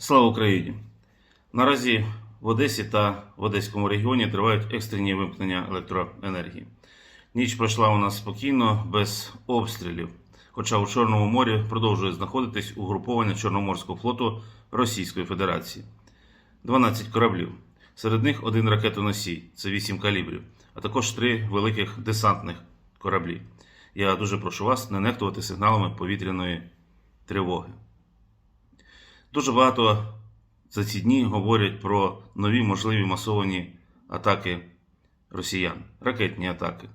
Слава Україні! Наразі в Одесі та в Одеському регіоні тривають екстрені вимкнення електроенергії. Ніч пройшла у нас спокійно, без обстрілів. Хоча у Чорному морі продовжує знаходитись угруповання Чорноморського флоту Російської Федерації. 12 кораблів. Серед них один ракетоносій, це 8 калібрів, а також три великих десантних кораблі. Я дуже прошу вас не нехтувати сигналами повітряної тривоги. Дуже багато за ці дні говорять про нові можливі масовані атаки росіян, ракетні атаки.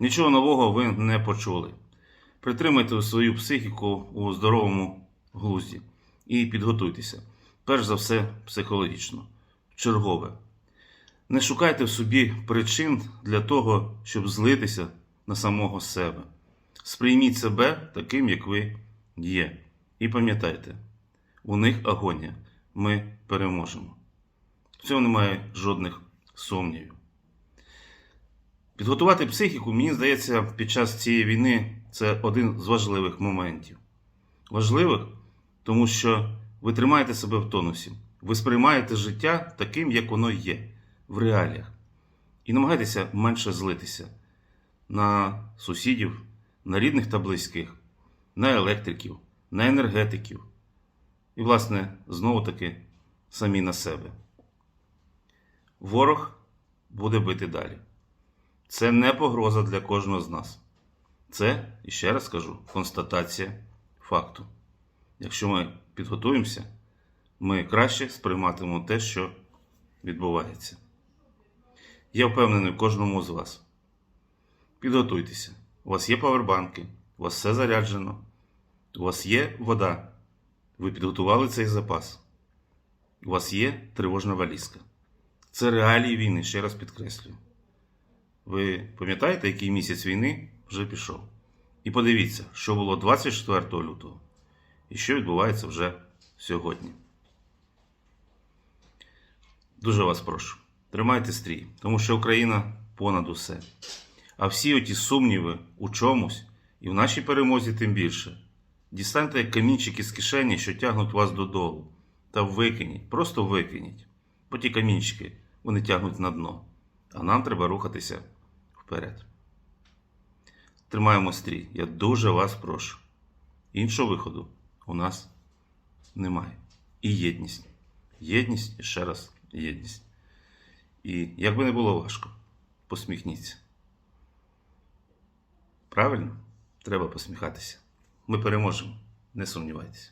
Нічого нового ви не почули. Притримайте свою психіку у здоровому глузді і підготуйтеся, перш за все, психологічно, чергове. Не шукайте в собі причин для того, щоб злитися на самого себе. Сприйміть себе таким, як ви є. І пам'ятайте, у них агонія. Ми переможемо. В цьому немає жодних сумнівів. Підготувати психіку, мені здається, під час цієї війни це один з важливих моментів. Важливих, тому що ви тримаєте себе в тонусі, ви сприймаєте життя таким, як воно є, в реаліях. І намагайтеся менше злитися на сусідів, на рідних та близьких, на електриків, на енергетиків. І, власне, знову таки самі на себе. Ворог буде бити далі. Це не погроза для кожного з нас. Це, і ще раз скажу, констатація факту. Якщо ми підготуємося, ми краще сприйматимемо те, що відбувається. Я впевнений кожному з вас. Підготуйтеся. У вас є павербанки, у вас все заряджено, у вас є вода. Ви підготували цей запас. У вас є тривожна валізка. Це реалії війни, ще раз підкреслюю. Ви пам'ятаєте, який місяць війни вже пішов? І подивіться, що було 24 лютого і що відбувається вже сьогодні. Дуже вас прошу, тримайте стрій, тому що Україна понад усе. А всі оті сумніви у чомусь, і в нашій перемозі тим більше. Дістаньте камінчики з кишені, що тягнуть вас додолу, та викиніть, просто викиніть. Бо ті камінчики вони тягнуть на дно, а нам треба рухатися вперед. Тримаємо стрій. Я дуже вас прошу. Іншого виходу у нас немає. І єдність. Єдність і ще раз єдність. І як би не було важко, посміхніться. Правильно? Треба посміхатися. Ми переможемо, не сумнівайтеся.